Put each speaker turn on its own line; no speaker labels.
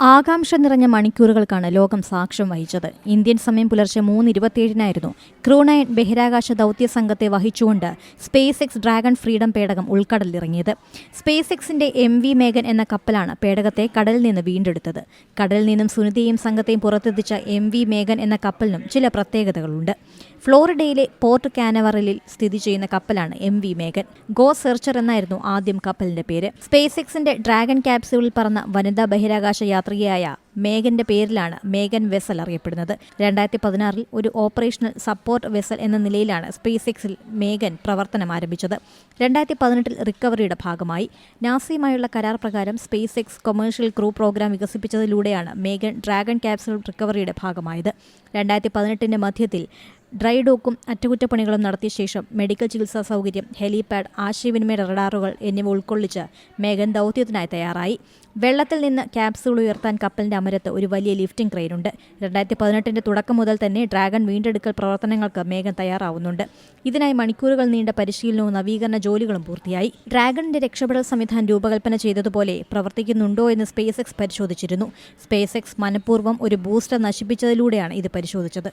ആകാംക്ഷ നിറഞ്ഞ മണിക്കൂറുകൾക്കാണ് ലോകം സാക്ഷ്യം വഹിച്ചത്. ഇന്ത്യൻ സമയം പുലർച്ചെ മൂന്ന് ഇരുപത്തിയേഴിനായിരുന്നു ക്രൂണയൻ ബഹിരാകാശ ദൗത്യ സംഘത്തെ വഹിച്ചുകൊണ്ട് സ്പേസ് എക്സ് ഡ്രാഗൺ ഫ്രീഡം പേടകം ഉൾക്കടലിലിറങ്ങിയത്. സ്പേസ് എക്സിന്റെ എം വി മേഘൻ എന്ന കപ്പലാണ് പേടകത്തെ കടലിൽ നിന്ന് വീണ്ടെടുത്തത്. കടലിൽ നിന്നും സുനിതയും സംഘത്തെയും പുറത്തെത്തിച്ച എം വി മേഘൻ എന്ന കപ്പലിനും ചില പ്രത്യേകതകളുണ്ട്. ഫ്ലോറിഡയിലെ പോർട്ട് കാനവറലിൽ സ്ഥിതി ചെയ്യുന്ന കപ്പലാണ് M V Megan. Go Searcher എന്നായിരുന്നു ആദ്യം കപ്പലിന്റെ പേര്. സ്പേസ് എക്സിന്റെ ഡ്രാഗൺ ക്യാപ്സ്യൂളിൽ പറന്ന വനിതാ ബഹിരാകാശ യാത്രികയായ മേഘന്റെ പേരിലാണ് മേഗൻ വെസൽ അറിയപ്പെടുന്നത്. രണ്ടായിരത്തി പതിനാറിൽ ഒരു ഓപ്പറേഷണൽ സപ്പോർട്ട് വെസൽ എന്ന നിലയിലാണ് സ്പേസ് എക്സിൽ മേഗൻ പ്രവർത്തനം ആരംഭിച്ചത്. രണ്ടായിരത്തി പതിനെട്ടിൽ റിക്കവറിയുടെ ഭാഗമായി. നാസയുമായുള്ള കരാർ പ്രകാരം space X commercial crew program വികസിപ്പിച്ചതിലൂടെയാണ് മേഗൻ ഡ്രാഗൺ ക്യാപ്സൂൾ റിക്കവറിയുടെ ഭാഗമായത്. രണ്ടായിരത്തി പതിനെട്ടിന്റെ മധ്യത്തിൽ ഡ്രൈ ഡോക്കും അറ്റകുറ്റപ്പണികളും നടത്തിയ ശേഷം മെഡിക്കൽ ചികിത്സാ സൗകര്യം ഹെലിപാഡ് ആശയവിനിമയ റഡാറുകൾ എന്നിവ ഉൾക്കൊള്ളിച്ച് മേഘൻ ദൗത്യത്തിനായി തയ്യാറായി. വെള്ളത്തിൽ നിന്ന് ക്യാപ്സൂൾ ഉയർത്താൻ കപ്പലിന്റെ അമരത്ത് ഒരു വലിയ ലിഫ്റ്റിംഗ് ക്രെയിനുണ്ട്. രണ്ടായിരത്തി പതിനെട്ടിന്റെ തുടക്കം മുതൽ തന്നെ ഡ്രാഗൺ വീണ്ടെടുക്കൽ പ്രവർത്തനങ്ങൾക്ക് മേഘൻ തയ്യാറാവുന്നുണ്ട്. ഇതിനായി മണിക്കൂറുകൾ നീണ്ട പരിശീലനവും നവീകരണ ജോലികളും പൂർത്തിയായി. ഡ്രാഗണിന്റെ രക്ഷപ്പെടൽ സംവിധാനം രൂപകൽപ്പന ചെയ്തതുപോലെ പ്രവർത്തിക്കുന്നുണ്ടോ എന്ന് സ്പേസ് എക്സ് പരിശോധിച്ചിരുന്നു. സ്പേസ് എക്സ് മനഃപൂർവം ഒരു ബൂസ്റ്റർ നശിപ്പിച്ചതിലൂടെയാണ് ഇത് പരിശോധിച്ചത്.